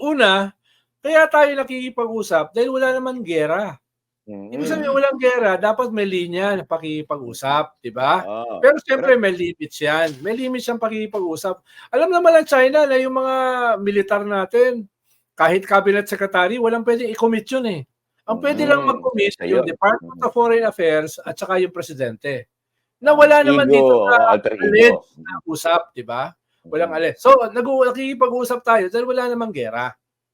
una, kaya tayo nakikipag-usap dahil wala naman gera. Ibig Mm. sabihin, walang gera, dapat may linya na pakikipag-usap, di ba? Oo. Pero siyempre may limits yan. May limits siyang pakikipag-usap. Alam naman ng China na yung mga militar natin, kahit cabinet secretary, walang pwedeng i-commit yun eh. Ang pwede lang Mm, mag-commit isa yung yun. Department of Foreign Affairs at saka yung presidente. Na wala naman Ego, dito na alter ego. na usap, di ba? Walang alleged. So, nag nakikipag-usap tayo dahil wala namang gera.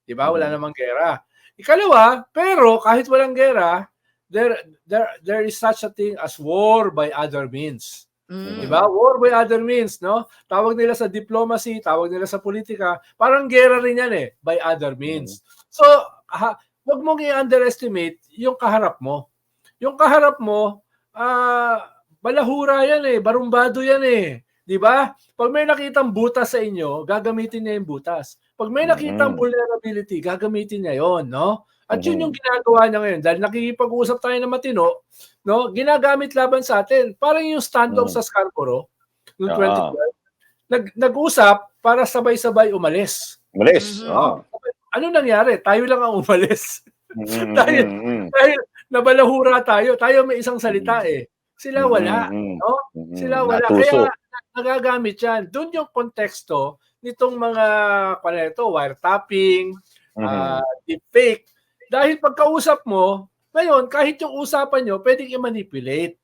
Di ba? Wala Mm. namang gera. Ikalawa, pero kahit walang gera, there there there is such a thing as war by other means. Mm. Di ba? War by other means, no? Tawag nila sa diplomacy, tawag nila sa politika, parang gera rin yan eh, by other means. So, ha, wag mong i-underestimate yung kaharap mo. Yung kaharap mo, ah, balahura yan eh, barumbado yan eh. Di ba? Pag may nakitang butas sa inyo, gagamitin niya yung butas. Pag may nakitang Mm. vulnerability, gagamitin niya yon, no? At yun Mhm. yung ginagawa niya ngayon. Dahil nakikipag-usap tayo ng matino, no? Ginagamit laban sa atin. Parang yung standoff Mm. sa Scarborough noong Oo. 2012. Nag, nag-usap para sabay-sabay umalis. Malis. Mhm. Oo. Ano nangyari? Tayo lang ang umalis. Mm, Dahil- mm, mm, Dahil nabalahura tayo. Tayo may isang salita eh. Sila wala. mm, mm, No? Sila wala. natuso. Kaya nagagamit yan. Doon yung konteksto nitong mga ano ito, wiretapping, Mhm. ah, deepfake. Dahil pagkausap mo, ngayon, kahit yung usapan nyo, pwedeng i-manipulate.